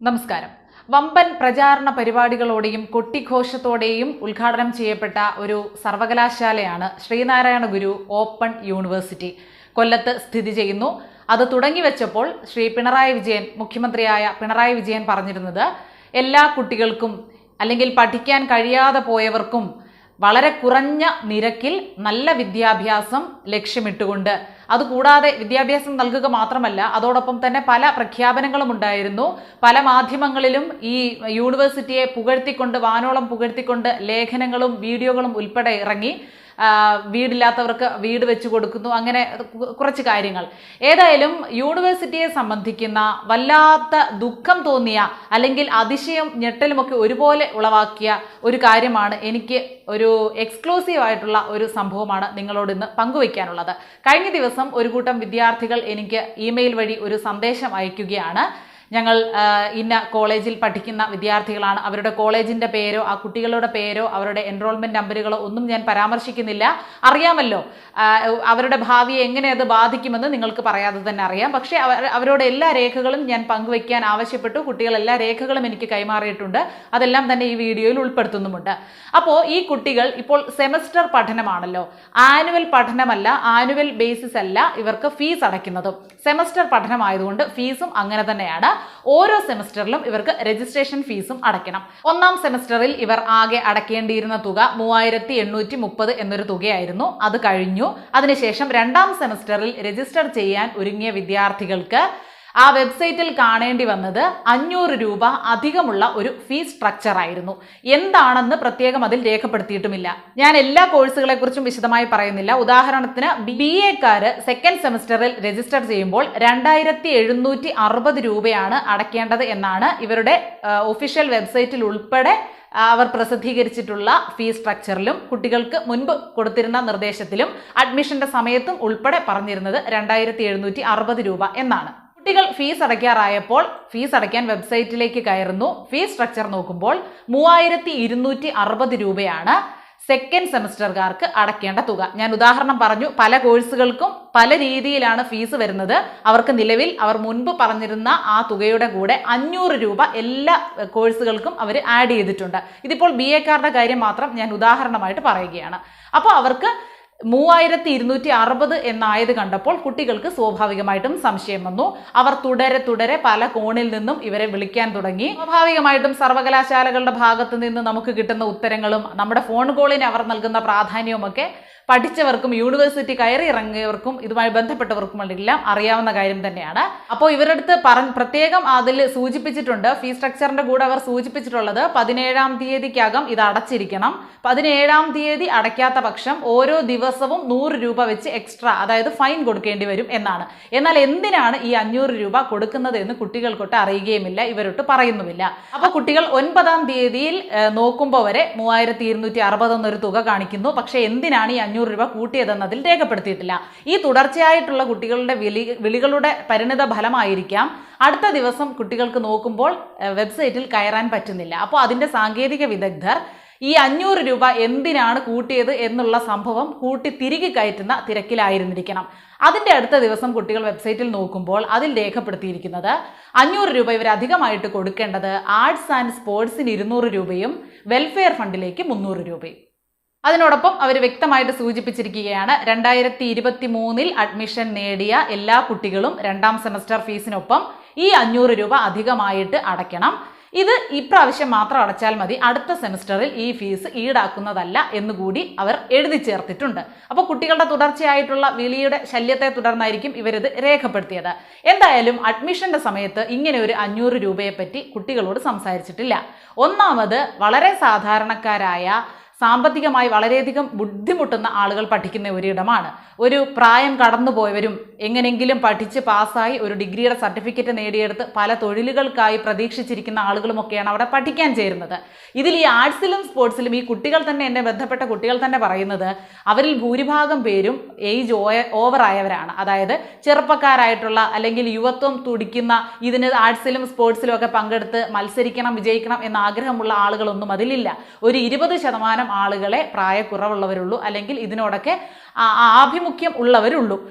നമസ്കാരം. വമ്പൻ പ്രചാരണ പരിപാടികളോടെയും കൊട്ടിഘോഷത്തോടെയും ഉദ്ഘാടനം ചെയ്യപ്പെട്ട ഒരു സർവകലാശാലയാണ് ശ്രീനാരായണ ഗുരു ഓപ്പൺ യൂണിവേഴ്സിറ്റി. കൊല്ലത്ത് സ്ഥിതി ചെയ്യുന്നു. അത് തുടങ്ങിവെച്ചപ്പോൾ ശ്രീ പിണറായി വിജയൻ മുഖ്യമന്ത്രിയായ പിണറായി വിജയൻ പറഞ്ഞിരുന്നത് എല്ലാ കുട്ടികൾക്കും അല്ലെങ്കിൽ പഠിക്കാൻ കഴിയാതെ പോയവർക്കും വളരെ കുറഞ്ഞ നിരക്കിൽ നല്ല വിദ്യാഭ്യാസം ലക്ഷ്യമിട്ടുകൊണ്ട് അതുകൂടാതെ വിദ്യാഭ്യാസം നൽകുക മാത്രമല്ല അതോടൊപ്പം തന്നെ പല പ്രഖ്യാപനങ്ങളും ഉണ്ടായിരുന്നു. പല മാധ്യമങ്ങളിലും ഈ യൂണിവേഴ്സിറ്റിയെ പുകഴ്ത്തിക്കൊണ്ട് വാനോളം പുകഴ്ത്തിക്കൊണ്ട് ലേഖനങ്ങളും വീഡിയോകളും ഉൾപ്പെടെ ഇറങ്ങി. വീടില്ലാത്തവർക്ക് വീട് വെച്ച് കൊടുക്കുന്നു. അങ്ങനെ കുറച്ച് കാര്യങ്ങൾ. ഏതായാലും യൂണിവേഴ്സിറ്റിയെ സംബന്ധിക്കുന്ന വല്ലാത്ത ദുഃഖം തോന്നിയ അല്ലെങ്കിൽ അതിശയം ഞെട്ടലുമൊക്കെ ഒരുപോലെ ഉളവാക്കിയ ഒരു കാര്യമാണ് എനിക്ക് ഒരു എക്സ്ക്ലൂസീവ് ആയിട്ടുള്ള ഒരു സംഭവമാണ് നിങ്ങളോട് ഇന്ന് പങ്കുവയ്ക്കാനുള്ളത്. കഴിഞ്ഞ ദിവസം ഒരു കൂട്ടം വിദ്യാർത്ഥികൾ എനിക്ക് ഇമെയിൽ വഴി ഒരു സന്ദേശം അയക്കുകയാണ്. ഞങ്ങൾ ഇന്ന കോളേജിൽ പഠിക്കുന്ന വിദ്യാർത്ഥികളാണ്. അവരുടെ കോളേജിന്റെ പേരോ ആ കുട്ടികളുടെ പേരോ അവരുടെ എൻറോൾമെന്റ് നമ്പറുകളോ ഒന്നും ഞാൻ പരാമർശിക്കുന്നില്ല. അറിയാമല്ലോ അവരുടെ ഭാവിയെ എങ്ങനെ അത് ബാധിക്കുമെന്ന് നിങ്ങൾക്ക് പറയാതെ തന്നെ അറിയാം. പക്ഷേ അവരോട് എല്ലാ രേഖകളും ഞാൻ പങ്കുവയ്ക്കാൻ ആവശ്യപ്പെട്ടു. കുട്ടികൾ എല്ലാ രേഖകളും എനിക്ക് കൈമാറിയിട്ടുണ്ട്. അതെല്ലാം തന്നെ ഈ വീഡിയോയിൽ ഉൾപ്പെടുത്തുന്നുമുണ്ട്. അപ്പോൾ ഈ കുട്ടികൾ ഇപ്പോൾ സെമസ്റ്റർ പഠനമാണല്ലോ. ആനുവൽ പഠനമല്ല ആനുവൽ ബേസിസ് അല്ല ഇവർക്ക് ഫീസ് അടയ്ക്കുന്നതും. സെമസ്റ്റർ പഠനമായതുകൊണ്ട് ഫീസും അങ്ങനെ തന്നെയാണ്. ഓരോ സെമസ്റ്ററിലും ഇവർക്ക് രജിസ്ട്രേഷൻ ഫീസും അടയ്ക്കണം. ഒന്നാം സെമസ്റ്ററിൽ ഇവർ ആകെ അടയ്ക്കേണ്ടിയിരുന്ന തുക മൂവായിരത്തി എണ്ണൂറ്റി മുപ്പത് എന്നൊരു തുകയായിരുന്നു. അത് കഴിഞ്ഞു. അതിനുശേഷം രണ്ടാം സെമസ്റ്ററിൽ രജിസ്റ്റർ ചെയ്യാൻ ഒരുങ്ങിയ വിദ്യാർത്ഥികൾക്ക് ആ വെബ്സൈറ്റിൽ കാണേണ്ടി വന്നത് അഞ്ഞൂറ് രൂപ അധികമുള്ള ഒരു ഫീസ് സ്ട്രക്ചർ ആയിരുന്നു. എന്താണെന്ന് പ്രത്യേകം അതിൽ രേഖപ്പെടുത്തിയിട്ടുമില്ല. ഞാൻ എല്ലാ കോഴ്സുകളെ കുറിച്ചും വിശദമായി പറയുന്നില്ല. ഉദാഹരണത്തിന് ബി എക്കാര് സെക്കൻഡ് സെമസ്റ്ററിൽ രജിസ്റ്റർ ചെയ്യുമ്പോൾ രണ്ടായിരത്തി എഴുന്നൂറ്റി അറുപത് രൂപയാണ് അടയ്ക്കേണ്ടത് എന്നാണ് ഇവരുടെ ഒഫീഷ്യൽ വെബ്സൈറ്റിൽ ഉൾപ്പെടെ അവർ പ്രസിദ്ധീകരിച്ചിട്ടുള്ള ഫീസ് സ്ട്രക്ചറിലും കുട്ടികൾക്ക് മുൻപ് കൊടുത്തിരുന്ന നിർദ്ദേശത്തിലും അഡ്മിഷന്റെ സമയത്തും ഉൾപ്പെടെ പറഞ്ഞിരുന്നത് രണ്ടായിരത്തി രൂപ എന്നാണ്. കുട്ടികൾ ഫീസ് അടയ്ക്കാറായപ്പോൾ ഫീസ് അടയ്ക്കാൻ വെബ്സൈറ്റിലേക്ക് കയറുന്നു. ഫീസ് സ്ട്രക്ചർ നോക്കുമ്പോൾ മൂവായിരത്തി ഇരുന്നൂറ്റി അറുപത് രൂപയാണ് സെക്കൻഡ് സെമസ്റ്റർകാർക്ക് അടയ്ക്കേണ്ട തുക. ഞാൻ ഉദാഹരണം പറഞ്ഞു പല കോഴ്സുകൾക്കും പല രീതിയിലാണ് ഫീസ് വരുന്നത്. അവർക്ക് നിലവിൽ അവർ മുൻപ് പറഞ്ഞിരുന്ന ആ തുകയുടെ കൂടെ അഞ്ഞൂറ് രൂപ എല്ലാ കോഴ്സുകൾക്കും അവർ ആഡ് ചെയ്തിട്ടുണ്ട്. ഇതിപ്പോൾ ബി എക്കാരുടെ കാര്യം മാത്രം ഞാൻ ഉദാഹരണമായിട്ട് പറയുകയാണ്. അപ്പോൾ അവർക്ക് മൂവായിരത്തി ഇരുന്നൂറ്റി അറുപത് എന്നായത് കണ്ടപ്പോൾ കുട്ടികൾക്ക് സ്വാഭാവികമായിട്ടും സംശയം വന്നു. അവർ തുടരെ തുടരെ പല കോണിൽ നിന്നും ഇവരെ വിളിക്കാൻ തുടങ്ങി. സ്വാഭാവികമായിട്ടും സർവകലാശാലകളുടെ ഭാഗത്ത് നിന്ന് നമുക്ക് കിട്ടുന്ന ഉത്തരങ്ങളും നമ്മുടെ ഫോൺ കോളിന് അവർ നൽകുന്ന പ്രാധാന്യവുമൊക്കെ പഠിച്ചവർക്കും യൂണിവേഴ്സിറ്റി കയറി ഇറങ്ങിയവർക്കും ഇതുമായി ബന്ധപ്പെട്ടവർക്കും എല്ലാം അറിയാവുന്ന കാര്യം തന്നെയാണ്. അപ്പോൾ ഇവരുടെ അടുത്ത് പറ പ്രത്യേകം അതിൽ സൂചിപ്പിച്ചിട്ടുണ്ട്. ഫീ സ്ട്രക്ചറിന്റെ കൂടെ അവർ സൂചിപ്പിച്ചിട്ടുള്ളത് പതിനേഴാം തീയതിക്കകം ഇത് അടച്ചിരിക്കണം. പതിനേഴാം തീയതി അടയ്ക്കാത്ത പക്ഷം ഓരോ ദിവസവും നൂറ് രൂപ വെച്ച് എക്സ്ട്രാ അതായത് ഫൈൻ കൊടുക്കേണ്ടി വരും എന്നാണ്. എന്നാൽ എന്തിനാണ് ഈ അഞ്ഞൂറ് രൂപ കൊടുക്കുന്നത് എന്ന് കുട്ടികൾക്കൊട്ട് അറിയുകയുമില്ല ഇവരൊട്ട് പറയുന്നുമില്ല. അപ്പോൾ കുട്ടികൾ ഒൻപതാം തീയതിയിൽ നോക്കുമ്പോൾ വരെ മൂവായിരത്തി ഇരുന്നൂറ്റി അറുപത് എന്നൊരു തുക കാണിക്കുന്നു. പക്ഷേ എന്തിനാണ് ഈ അഞ്ഞൂറ് രൂപ കൂട്ടിയതെന്ന് അതിൽ രേഖപ്പെടുത്തിയിട്ടില്ല. ഈ തുടർച്ചയായിട്ടുള്ള കുട്ടികളുടെ വിളി വിളികളുടെ പരിണിത ഫലമായിരിക്കാം. അടുത്ത ദിവസം കുട്ടികൾക്ക് നോക്കുമ്പോൾ വെബ്സൈറ്റിൽ കയറാൻ പറ്റുന്നില്ല. അപ്പോൾ അതിന്റെ സാങ്കേതിക വിദഗ്ധർ ഈ അഞ്ഞൂറ് രൂപ എന്തിനാണ് കൂട്ടിയത് എന്നുള്ള സംഭവം കൂട്ടി തിരികെ കയറ്റുന്ന തിരക്കിലായിരുന്നിരിക്കണം. അതിന്റെ അടുത്ത ദിവസം കുട്ടികൾ വെബ്സൈറ്റിൽ നോക്കുമ്പോൾ അതിൽ രേഖപ്പെടുത്തിയിരിക്കുന്നത് അഞ്ഞൂറ് രൂപ ഇവർ അധികമായിട്ട് കൊടുക്കേണ്ടത് ആർട്സ് ആൻഡ് സ്പോർട്സിന് ഇരുന്നൂറ് രൂപയും വെൽഫെയർ ഫണ്ടിലേക്ക് മുന്നൂറ് രൂപയും. അതിനോടൊപ്പം അവർ വ്യക്തമായിട്ട് സൂചിപ്പിച്ചിരിക്കുകയാണ് രണ്ടായിരത്തി ഇരുപത്തി മൂന്നിൽ അഡ്മിഷൻ നേടിയ എല്ലാ കുട്ടികളും രണ്ടാം സെമസ്റ്റർ ഫീസിനൊപ്പം ഈ അഞ്ഞൂറ് രൂപ അധികമായിട്ട് അടയ്ക്കണം. ഇത് ഇപ്രാവശ്യം മാത്രം അടച്ചാൽ മതി അടുത്ത സെമസ്റ്ററിൽ ഈ ഫീസ് ഈടാക്കുന്നതല്ല എന്നുകൂടി അവർ എഴുതി ചേർത്തിട്ടുണ്ട്. അപ്പോൾ കുട്ടികളുടെ തുടർച്ചയായിട്ടുള്ള വിളിയുടെ ശല്യത്തെ തുടർന്നായിരിക്കും ഇവരിത് രേഖപ്പെടുത്തിയത്. എന്തായാലും അഡ്മിഷന്റെ സമയത്ത് ഇങ്ങനെ ഒരു അഞ്ഞൂറ് രൂപയെപ്പറ്റി കുട്ടികളോട് സംസാരിച്ചിട്ടില്ല. ഒന്നാമത് വളരെ സാധാരണക്കാരായ സാമ്പത്തികമായി വളരെയധികം ബുദ്ധിമുട്ടുന്ന ആളുകൾ പഠിക്കുന്ന ഒരിടമാണ്. ഒരു പ്രായം കടന്നുപോയവരും എങ്ങനെങ്കിലും പഠിച്ച് പാസ്സായി ഒരു ഡിഗ്രിയുടെ സർട്ടിഫിക്കറ്റ് നേടിയെടുത്ത് പല തൊഴിലുകൾക്കായി പ്രതീക്ഷിച്ചിരിക്കുന്ന ആളുകളുമൊക്കെയാണ് അവിടെ പഠിക്കാൻ ചേരുന്നത്. ഇതിൽ ഈ ആർട്സിലും സ്പോർട്സിലും ഈ കുട്ടികൾ തന്നെ എന്നെ ബന്ധപ്പെട്ട കുട്ടികൾ തന്നെ പറയുന്നത് അവരിൽ ഭൂരിഭാഗം പേരും ഏജ് ഓവർ ആയവരാണ് അതായത് ചെറുപ്പക്കാരായിട്ടുള്ള അല്ലെങ്കിൽ യുവത്വം തുടിക്കുന്ന ഇതിന് ആർട്സിലും സ്പോർട്സിലും ഒക്കെ പങ്കെടുത്ത് മത്സരിക്കണം വിജയിക്കണം എന്ന ആഗ്രഹമുള്ള ആളുകളൊന്നും അതിലില്ല. ഒരു ഇരുപത് ശതമാനം ആളുകളെ പ്രായക്കുറവുള്ളവരുള്ളൂ അല്ലെങ്കിൽ ഇതിനോടൊക്കെ ആഭിമുഖ്യം ഉള്ളവരുള്ളൂ.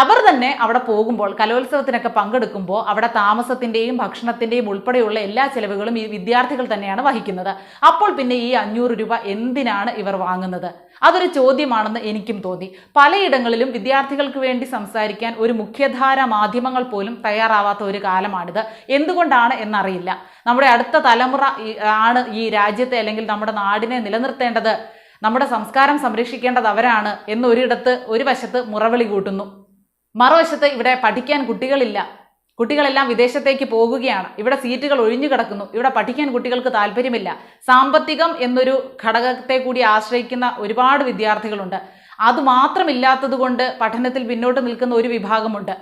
അവർ തന്നെ അവിടെ പോകുമ്പോൾ കലോത്സവത്തിനൊക്കെ പങ്കെടുക്കുമ്പോൾ അവിടെ താമസത്തിന്റെയും ഭക്ഷണത്തിന്റെയും ഉൾപ്പെടെയുള്ള എല്ലാ ചെലവുകളും ഈ വിദ്യാർത്ഥികൾ തന്നെയാണ് വഹിക്കുന്നത്. അപ്പോൾ പിന്നെ ഈ അഞ്ഞൂറ് രൂപ എന്തിനാണ് ഇവർ വാങ്ങുന്നത്? അതൊരു ചോദ്യമാണെന്ന് എനിക്കും തോന്നി. പലയിടങ്ങളിലും വിദ്യാർത്ഥികൾക്ക് വേണ്ടി സംസാരിക്കാൻ ഒരു മുഖ്യധാര മാധ്യമങ്ങൾ പോലും തയ്യാറാവാത്ത ഒരു കാലമാണിത്. എന്തുകൊണ്ടാണ് എന്നറിയില്ല. നമ്മുടെ അടുത്ത തലമുറ ആണ് ഈ രാജ്യത്തെ അല്ലെങ്കിൽ നമ്മുടെ നാടിനെ നിലനിർത്തേണ്ടത്. നമ്മുടെ സംസ്കാരം സംരക്ഷിക്കേണ്ടത് അവരാണ് എന്നൊരിടത്ത് ഒരു വശത്ത് മുറവിളി കൂട്ടുന്നു. മറുവശത്ത് ഇവിടെ പഠിക്കാൻ കുട്ടികളില്ല. കുട്ടികളെല്ലാം വിദേശത്തേക്ക് പോകുകയാണ്. ഇവിടെ സീറ്റുകൾ ഒഴിഞ്ഞു കിടക്കുന്നു. ഇവിടെ പഠിക്കാൻ കുട്ടികൾക്ക് താല്പര്യമില്ല. സാമ്പത്തികം എന്നൊരു ഘടകത്തെ കൂടി ആശ്രയിക്കുന്ന ഒരുപാട് വിദ്യാർത്ഥികളുണ്ട്. അത് മാത്രമില്ലാത്തത് കൊണ്ട് പഠനത്തിൽ പിന്നോട്ട് നിൽക്കുന്ന ഒരു വിഭാഗമുണ്ട്.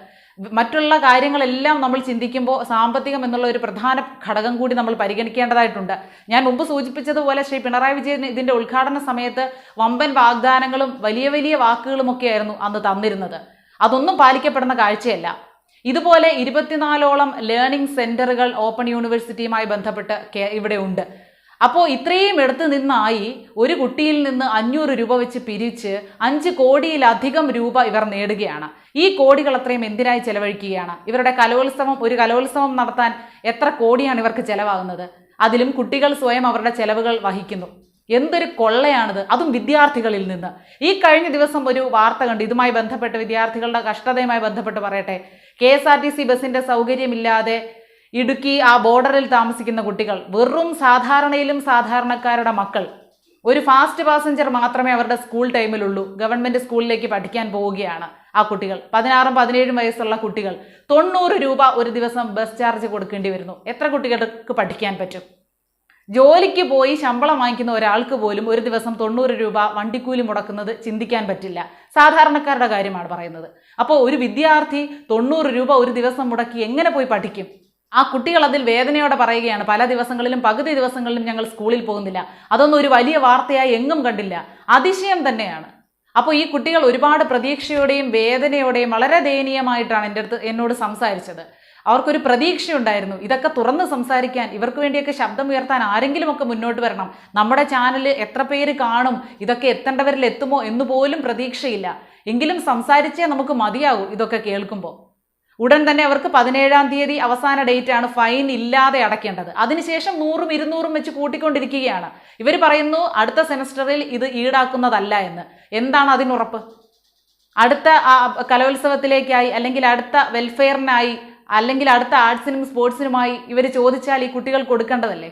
മറ്റുള്ള കാര്യങ്ങളെല്ലാം നമ്മൾ ചിന്തിക്കുമ്പോൾ സാമ്പത്തികം എന്നുള്ള ഒരു പ്രധാന ഘടകം കൂടി നമ്മൾ പരിഗണിക്കേണ്ടതായിട്ടുണ്ട്. ഞാൻ മുമ്പ് സൂചിപ്പിച്ചതുപോലെ ശ്രീ പിണറായി വിജയൻ ഇതിന്റെ ഉദ്ഘാടന സമയത്ത് വമ്പൻ വാഗ്ദാനങ്ങളും വലിയ വലിയ വാക്കുകളുമൊക്കെയായിരുന്നു അന്ന് തന്നിരുന്നത്. അതൊന്നും പാലിക്കപ്പെടുന്ന കാഴ്ചയല്ല. ഇതുപോലെ ഇരുപത്തിനാലോളം ലേണിംഗ് സെന്ററുകൾ ഓപ്പൺ യൂണിവേഴ്സിറ്റിയുമായി ബന്ധപ്പെട്ട് ഇവിടെ ഉണ്ട്. അപ്പോൾ ഇത്രയും എടുത്തു നിന്നായി ഒരു കുട്ടിയിൽ നിന്ന് അഞ്ഞൂറ് രൂപ വെച്ച് പിരിച്ച് അഞ്ച് കോടിയിലധികം രൂപ ഇവർ നേടുകയാണ്. ഈ കോടികൾ അത്രയും എന്തിനായി ചെലവഴിക്കുകയാണ്? ഇവരുടെ കലോത്സവം ഒരു കലോത്സവം നടത്താൻ എത്ര കോടിയാണ് ഇവർക്ക് ചെലവാകുന്നത്? അതിലും കുട്ടികൾ സ്വയം അവരുടെ ചെലവുകൾ വഹിക്കുന്നു. എന്തൊരു കൊള്ളയാണിത്. അതും വിദ്യാർത്ഥികളിൽ നിന്ന്. ഈ കഴിഞ്ഞ ദിവസം ഒരു വാർത്ത കണ്ട്. ഇതുമായി ബന്ധപ്പെട്ട് വിദ്യാർത്ഥികളുടെ കഷ്ടതയുമായി ബന്ധപ്പെട്ട് പറയട്ടെ. K S R T C ബസ്സിന്റെ സൗകര്യമില്ലാതെ ഇടുക്കി ആ ബോർഡറിൽ താമസിക്കുന്ന കുട്ടികൾ വെറും സാധാരണയിലും സാധാരണക്കാരുടെ മക്കൾ ഒരു ഫാസ്റ്റ് പാസഞ്ചർ മാത്രമേ അവരുടെ സ്കൂൾ ടൈമിലുള്ളൂ ഗവൺമെന്റ് സ്കൂളിലേക്ക് പഠിക്കാൻ പോവുകയാണ് ആ കുട്ടികൾ. പതിനാറും പതിനേഴും വയസ്സുള്ള കുട്ടികൾ. തൊണ്ണൂറ് രൂപ ഒരു ദിവസം ബസ് ചാർജ് കൊടുക്കേണ്ടി വരുന്നു. എത്ര കുട്ടികൾക്ക് പഠിക്കാൻ പറ്റും? ജോലിക്ക് പോയി ശമ്പളം വാങ്ങിക്കുന്ന ഒരാൾക്ക് പോലും ഒരു ദിവസം തൊണ്ണൂറ് രൂപ വണ്ടിക്കൂലി മുടക്കുന്നത് ചിന്തിക്കാൻ പറ്റില്ല. സാധാരണക്കാരുടെ കാര്യമാണ് പറയുന്നത്. അപ്പോൾ ഒരു വിദ്യാർത്ഥി തൊണ്ണൂറ് രൂപ ഒരു ദിവസം മുടക്കി എങ്ങനെ പോയി പഠിക്കും? ആ കുട്ടികൾ അതിൽ വേദനയോടെ പറയുകയാണ് പല ദിവസങ്ങളിലും പകുതി ദിവസങ്ങളിലും ഞങ്ങൾ സ്കൂളിൽ പോകുന്നില്ല. അതൊന്നും ഒരു വലിയ വാർത്തയായി എങ്ങും കണ്ടില്ല. അതിശയം തന്നെയാണ്. അപ്പോൾ ഈ കുട്ടികൾ ഒരുപാട് പ്രതീക്ഷയോടെയും വേദനയോടെയും വളരെ ദയനീയമായിട്ടാണ് എന്റെ അടുത്ത് എന്നോട് സംസാരിച്ചത്. അവർക്കൊരു പ്രതീക്ഷയുണ്ടായിരുന്നു. ഇതൊക്കെ തുറന്ന് സംസാരിക്കാൻ ഇവർക്ക് വേണ്ടിയൊക്കെ ശബ്ദം ഉയർത്താൻ ആരെങ്കിലുമൊക്കെ മുന്നോട്ട് വരണം. നമ്മുടെ ചാനൽ എത്ര പേര് കാണും ഇതൊക്കെ എത്തേണ്ടവരിൽ എത്തുമോ എന്ന് പോലും പ്രതീക്ഷയില്ല. എങ്കിലും സംസാരിച്ചേ നമുക്ക് മതിയാകൂ ഇതൊക്കെ കേൾക്കുമ്പോൾ ഉടൻ തന്നെ അവർക്ക് പതിനേഴാം തീയതി അവസാന ഡേറ്റ് ആണ് ഫൈൻ ഇല്ലാതെ അടയ്ക്കേണ്ടത്. അതിനുശേഷം നൂറും ഇരുന്നൂറും വെച്ച് കൂട്ടിക്കൊണ്ടിരിക്കുകയാണ്. ഇവർ പറയുന്നു അടുത്ത സെമസ്റ്ററിൽ ഇത് ഈടാക്കുന്നതല്ല എന്ന്. എന്താണ് അതിനുറപ്പ്? അടുത്ത കലോത്സവത്തിലേക്കായി അല്ലെങ്കിൽ അടുത്ത വെൽഫെയറിനായി അല്ലെങ്കിൽ അടുത്ത ആർട്സിനും സ്പോർട്സിനുമായി ഇവർ ചോദിച്ചാൽ ഈ കുട്ടികൾ കൊടുക്കേണ്ടതല്ലേ?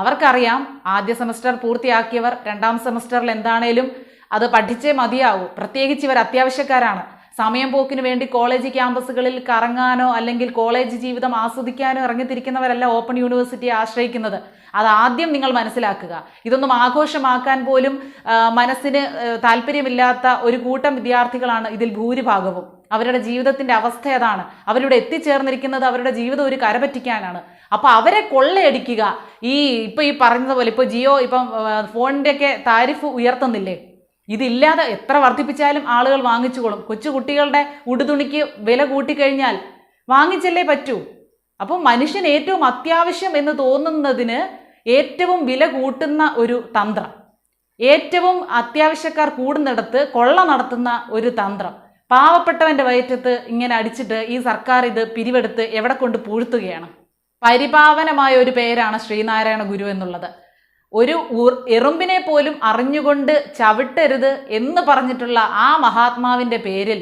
അവർക്കറിയാം ആദ്യ സെമസ്റ്റർ പൂർത്തിയാക്കിയവർ രണ്ടാം സെമസ്റ്ററിൽ എന്താണേലും അത് പഠിച്ചേ മതിയാവൂ. പ്രത്യേകിച്ച് ഇവർ അത്യാവശ്യക്കാരാണ്. സമയം പോക്കിന് വേണ്ടി കോളേജ് ക്യാമ്പസുകളിൽ കറങ്ങാനോ അല്ലെങ്കിൽ കോളേജ് ജീവിതം ആസ്വദിക്കാനോ ഇറങ്ങിത്തിരിക്കുന്നവരല്ല ഓപ്പൺ യൂണിവേഴ്സിറ്റിയെ ആശ്രയിക്കുന്നത്. അത് ആദ്യം നിങ്ങൾ മനസ്സിലാക്കുക. ഇതൊന്നും ആഘോഷമാക്കാൻ പോലും മനസ്സിന് താല്പര്യമില്ലാത്ത ഒരു കൂട്ടം വിദ്യാർത്ഥികളാണ് ഇതിൽ ഭൂരിഭാഗവും. അവരുടെ ജീവിതത്തിന്റെ അവസ്ഥ അതാണ് അവരിവിടെ എത്തിച്ചേർന്നിരിക്കുന്നത് അവരുടെ ജീവിതം ഒരു കരപറ്റിക്കാനാണ്. അപ്പോൾ അവരെ കൊള്ളയടിക്കുക. ഈ ഇപ്പോൾ ഈ പറഞ്ഞതുപോലെ ഇപ്പോൾ ജിയോ ഇപ്പം ഫോണിന്റെയൊക്കെ താരിഫ് ഉയർത്തുന്നില്ലേ? ഇതില്ലാതെ എത്ര വർദ്ധിപ്പിച്ചാലും ആളുകൾ വാങ്ങിച്ചുകൊള്ളും. കൊച്ചു കുട്ടികളുടെ ഉടുതുണിക്ക് വില കൂട്ടിക്കഴിഞ്ഞാൽ വാങ്ങിച്ചല്ലേ പറ്റൂ? അപ്പോൾ മനുഷ്യൻ ഏറ്റവും അത്യാവശ്യം എന്ന് തോന്നുന്നതിന് ഏറ്റവും വില കൂട്ടുന്ന ഒരു തന്ത്രം. ഏറ്റവും അത്യാവശ്യക്കാർ കൂടുന്നിടത്ത് കൊള്ള നടത്തുന്ന ഒരു തന്ത്രം. പാവപ്പെട്ടവന്റെ വയറ്റത്ത് ഇങ്ങനെ അടിച്ചിട്ട് ഈ സർക്കാർ ഇത് പിരിവെടുത്ത് എവിടെ കൊണ്ട് പൂഴ്ത്തുകയാണ്? പരിപാവനമായ ഒരു പേരാണ് ശ്രീനാരായണ ഗുരു എന്നുള്ളത്. ഒരു എറുമ്പിനെ പോലും അറിഞ്ഞുകൊണ്ട് ചവിട്ടരുത് എന്ന് പറഞ്ഞിട്ടുള്ള ആ മഹാത്മാവിന്റെ പേരിൽ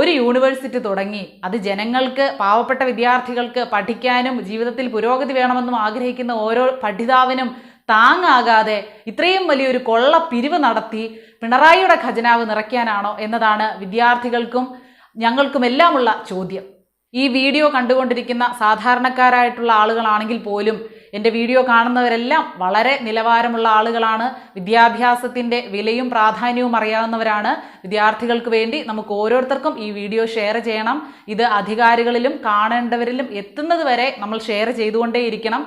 ഒരു യൂണിവേഴ്സിറ്റി തുടങ്ങി. അത് ജനങ്ങൾക്ക് പാവപ്പെട്ട വിദ്യാർത്ഥികൾക്ക് പഠിക്കാനും ജീവിതത്തിൽ പുരോഗതി വേണമെന്നും ആഗ്രഹിക്കുന്ന ഓരോ പഠിതാവിനും താങ്ങാകാതെ ഇത്രയും വലിയൊരു കൊള്ള പിരിവ് നടത്തി പിണറായിയുടെ ഖജനാവ് നിറയ്ക്കാനാണോ എന്നതാണ് വിദ്യാർത്ഥികൾക്കും ഞങ്ങൾക്കുമെല്ലാമുള്ള ചോദ്യം. ഈ വീഡിയോ കണ്ടുകൊണ്ടിരിക്കുന്ന സാധാരണക്കാരായിട്ടുള്ള ആളുകളാണെങ്കിൽ പോലും എന്റെ വീഡിയോ കാണുന്നവരെല്ലാം വളരെ നിലവാരമുള്ള ആളുകളാണ്. വിദ്യാഭ്യാസത്തിന്റെ വിലയും പ്രാധാന്യവും അറിയാവുന്നവരാണ്. വിദ്യാർത്ഥികൾക്ക് വേണ്ടി നമുക്ക് ഓരോരുത്തർക്കും ഈ വീഡിയോ ഷെയർ ചെയ്യണം. ഇത് അധികാരികളിലും കാണേണ്ടവരിലും എത്തുന്നത് വരെ നമ്മൾ ഷെയർ ചെയ്തുകൊണ്ടേയിരിക്കണം.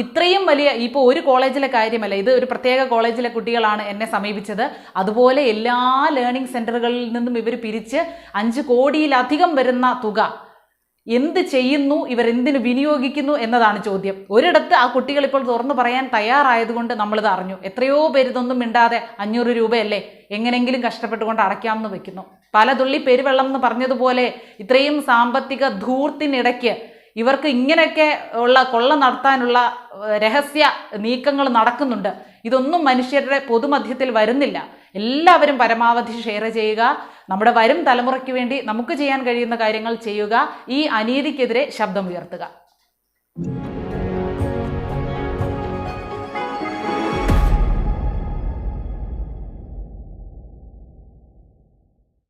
ഇത്രയും വലിയ ഇപ്പോൾ ഒരു കോളേജിലെ കാര്യമല്ല ഇത് ഒരു പ്രത്യേക കോളേജിലെ കുട്ടികളാണ് എന്നെ സമീപിച്ചത്. അതുപോലെ എല്ലാ ലേണിംഗ് സെന്ററുകളിൽ നിന്നും ഇവർ പിരിച്ച് അഞ്ച് കോടിയിലധികം വരുന്ന തുക എന്ത് ചെയ്യുന്നു ഇവർ എന്തിനു വിനിയോഗിക്കുന്നു എന്നതാണ് ചോദ്യം. ഒരിടത്ത് ആ കുട്ടികൾ ഇപ്പോൾ തുറന്നു പറയാൻ തയ്യാറായതുകൊണ്ട് നമ്മളിത് അറിഞ്ഞു. എത്രയോ പേര് ഇതൊന്നും മിണ്ടാതെ അഞ്ഞൂറ് രൂപയല്ലേ എങ്ങനെങ്കിലും കഷ്ടപ്പെട്ടുകൊണ്ട് അടയ്ക്കാമെന്ന് വെക്കുന്നു. പല തുള്ളി പെരുവെള്ളം എന്ന് പറഞ്ഞതുപോലെ ഇത്രയും സാമ്പത്തിക ധൂർത്തിനിടയ്ക്ക് ഇവർക്ക് ഇങ്ങനെയൊക്കെ ഉള്ള കൊള്ള നടത്താനുള്ള രഹസ്യ നീക്കങ്ങൾ നടക്കുന്നുണ്ട്. ഇതൊന്നും മനുഷ്യരുടെ പൊതുമധ്യത്തിൽ വരുന്നില്ല. എല്ലാവരും പരമാവധി ഷെയർ ചെയ്യുക. നമ്മുടെ വരും തലമുറയ്ക്ക് വേണ്ടി നമുക്ക് ചെയ്യാൻ കഴിയുന്ന കാര്യങ്ങൾ ചെയ്യുക. ഈ അനീതിക്കെതിരെ ശബ്ദം ഉയർത്തുക